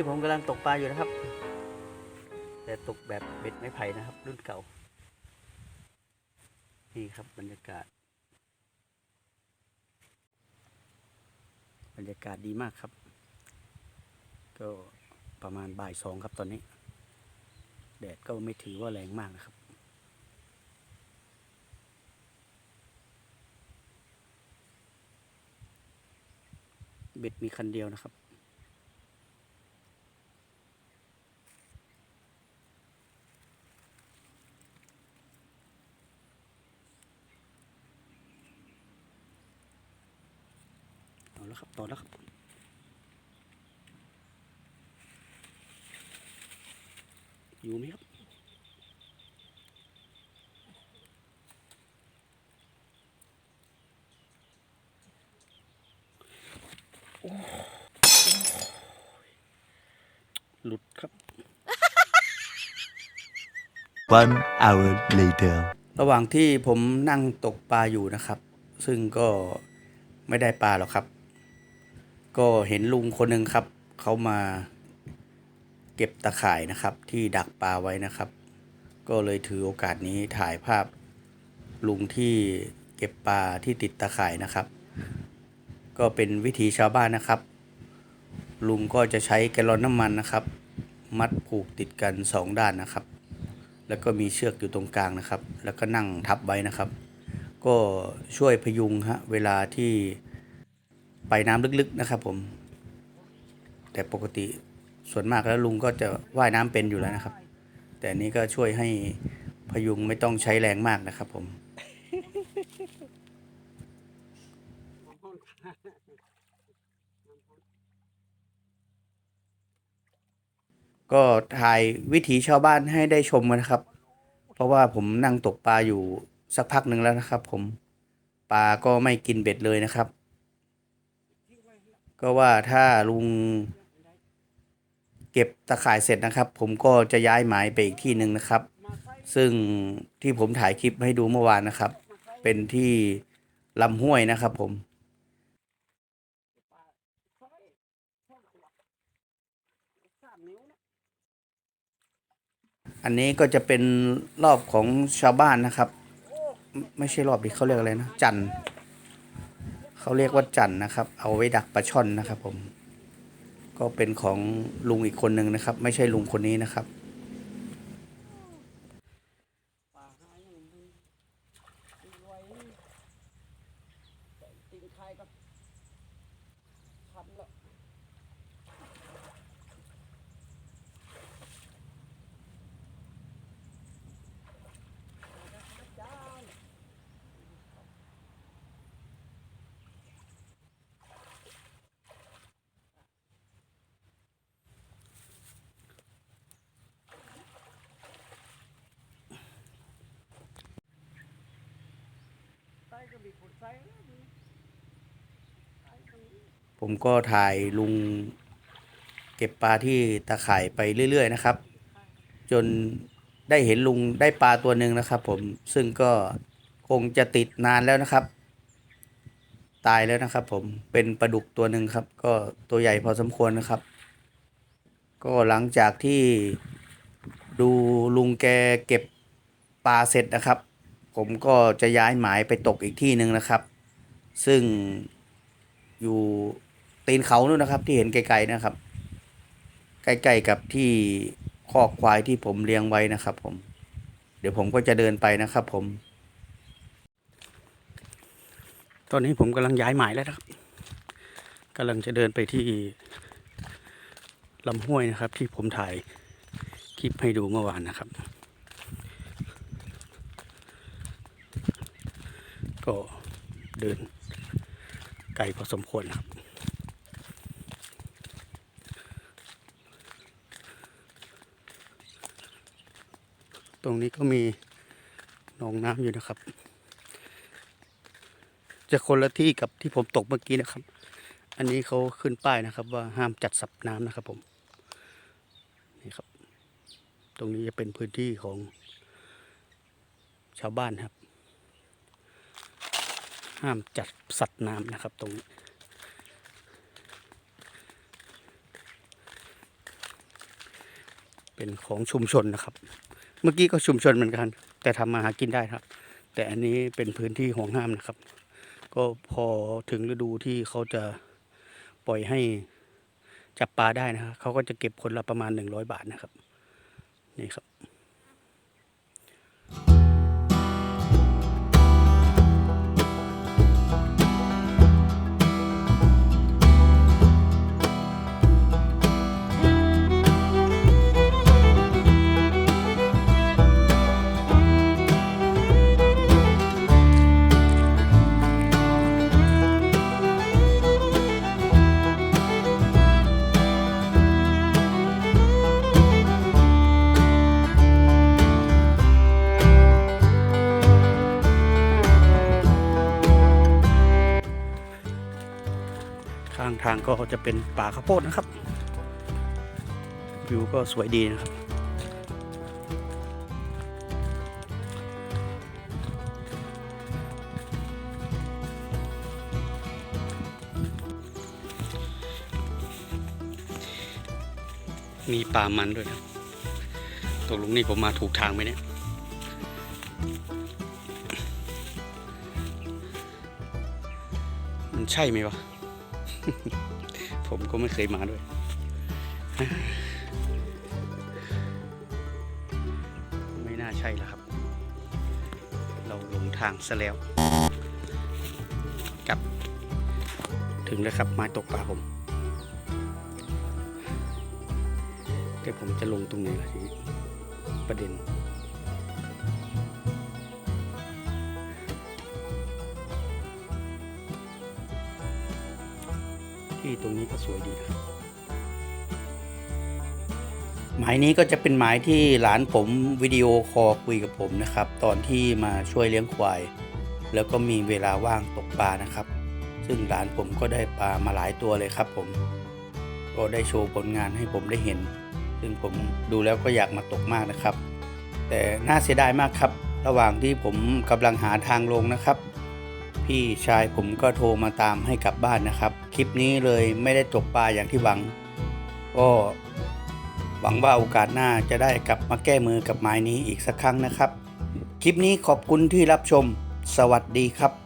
นี้ผมกำลังตกปลาอยู่นะครับ แต่ตกแบบเบ็ดไม้ไผ่นะครับ รุ่นเก่า นี่ครับบรรยากาศ บรรยากาศดีมากครับ ก็ประมาณบ่ายสองครับตอนนี้ แดดก็ไม่ถือว่าแรงมากนะครับเบ็ดมีคันเดียวนะครับ แล้วครับต่อแล้วครับอยู่ไหมครับหลุดครับ One hour later. ระหว่างที่ผมนั่งตกปลาอยู่นะครับ ซึ่งก็ไม่ได้ปลาหรอกครับ ก็เห็นลุงคนหนึ่งครับ เขามาเก็บตะข่ายนะครับ ที่ดักปลาไว้นะครับ ก็เลยถือโอกาสนี้ถ่ายภาพลุงที่เก็บปลาที่ติดตะข่ายนะครับ ก็เป็นวิถีชาวบ้านนะครับ ลุงก็จะใช้แกลลอนน้ำมันนะครับ มัดผูกติดกันสองด้านนะครับ แล้วก็มีเชือกอยู่ตรงกลางนะครับ แล้วก็นั่งทับไว้นะครับ ก็ช่วยพยุงฮะเวลาที่ ไปน้ำลึกๆนะครับ ผม แต่ปกติส่วนมากแล้วลุงก็จะว่ายน้ำเป็นอยู่แล้วนะครับ แต่นนี้ก็ช่วยให้พยุงไม่ต้องใช้แรงมากนะครับ ผมก็ถ่ายวิถีชาวบ้านให้ได้ชมกันนะครับ เพราะว่าผมนั่งตกปลาอยู่สักพักหนึ่งแล้วนะครับ ผม ปลาก็ไม่กินเบ็ดเลยนะครับ ก็ว่าถ้าลุงเก็บตะข่ายเสร็จนะครับ ผมก็จะย้ายหมายไปอีกที่หนึ่งนะครับ ซึ่งที่ผมถ่ายคลิปให้ดูเมื่อวานนะครับ เป็นที่ลำห้วยนะครับผมอันนี้ก็จะเป็นรอบของชาวบ้านนะครับ ไม่ใช่รอบดิเขาเรียกอะไรนะ จันทร์ เขาเรียกว่าจันนะครับ เอาไว้ดักปลาช่อนนะครับผม ก็เป็นของลุงอีกคนหนึ่งนะครับ ไม่ใช่ลุงคนนี้นะครับ ผมก็ถ่ายลุงเก็บปลาที่ตะข่ายไปเรื่อย ๆ นะครับ จนได้เห็นลุงได้ปลาตัวหนึ่งนะครับ ผมซึ่งก็คงจะติดนานแล้วนะครับ ตายแล้วนะครับ ผมเป็นปลาดุกตัวหนึ่งครับ ก็ตัวใหญ่พอสมควรนะครับ ก็หลังจากที่ดูลุงแกเก็บปลาเสร็จนะครับ ผมก็จะย้ายหมายไปตกอีกที่หนึ่งนะครับ ซึ่งอยู่ตีนเขานู่นนะครับ ที่เห็นไกลๆนะครับ ใกล้ๆกับที่คอกควายที่ผมเลี้ยงไว้นะครับ ผม เดี๋ยวผมก็จะเดินไปนะครับ ผม ตอนนี้ผมกำลังย้ายหมายแล้วครับกำลังจะเดินไปที่ลำห้วยนะครับ ที่ผมถ่ายคลิปให้ดูเมื่อวานนะครับ ก็เดินไกลพอสมควรครับ ตรงนี้ก็มีหนองน้ำอยู่นะครับ จะคนละที่กับที่ผมตกเมื่อกี้นะครับ อันนี้เขาขึ้นป้ายนะครับ ว่าห้ามจัดสับน้ำนะครับผม นี่ครับ ตรงนี้จะเป็นพื้นที่ของชาวบ้านครับ ห้ามจัดสัตว์น้ำนะครับตรงนี้เป็นของชุมชนนะครับ เมื่อกี้ก็ชุมชนเหมือนกัน แต่ทำมาหากินได้ครับ แต่อันนี้เป็นพื้นที่ห่วงห้ามนะครับ ก็พอถึงฤดูที่เขาจะปล่อยให้จับปลาได้นะครับเขาก็จะเก็บคนละประมาณหนึ่งร้อยบาทนะครับ นี่ครับ ทางก็จะเป็นป่าข้าวโพดนะครับ วิวก็สวยดีนะครับมีป่ามันด้วยนะตกลงนี่ผมมาถูกทางไหมเนี่ย มันใช่ไหมวะ ผมก็ไม่เคยมาด้วย ไม่น่าใช่แล้วครับ เราหลงทางซะแล้วกลับ ถึงแล้วครับไม้ตกปลาผมแต่ผมจะลงตรงไหนล่ะทีนี้ประเด็น ที่ตรงนี้ก็สวยดีนะหมายนี้ก็จะเป็นหมายที่หลานผมวิดีโอคอลคุยกับผมนะครับ ตอนที่มาช่วยเลี้ยงควาย แล้วก็มีเวลาว่างตกปลานะครับ ซึ่งหลานผมก็ได้ปลามาหลายตัวเลยครับ ผมก็ได้โชว์ผลงานให้ผมได้เห็น ซึ่งผมดูแล้วก็อยากมาตกมากนะครับ แต่น่าเสียดายมากครับ ระหว่างที่ผมกำลังหาทางลงนะครับ พี่ชายผมก็โทรมาตามให้กลับบ้านนะครับ คลิปนี้เลยไม่ได้ตกปลาอย่างที่หวัง ก็หวังว่าโอกาสหน้าจะได้กลับมาแก้มือกับไม้นี้อีกสักครั้งนะครับ คลิปนี้ขอบคุณที่รับชม สวัสดีครับ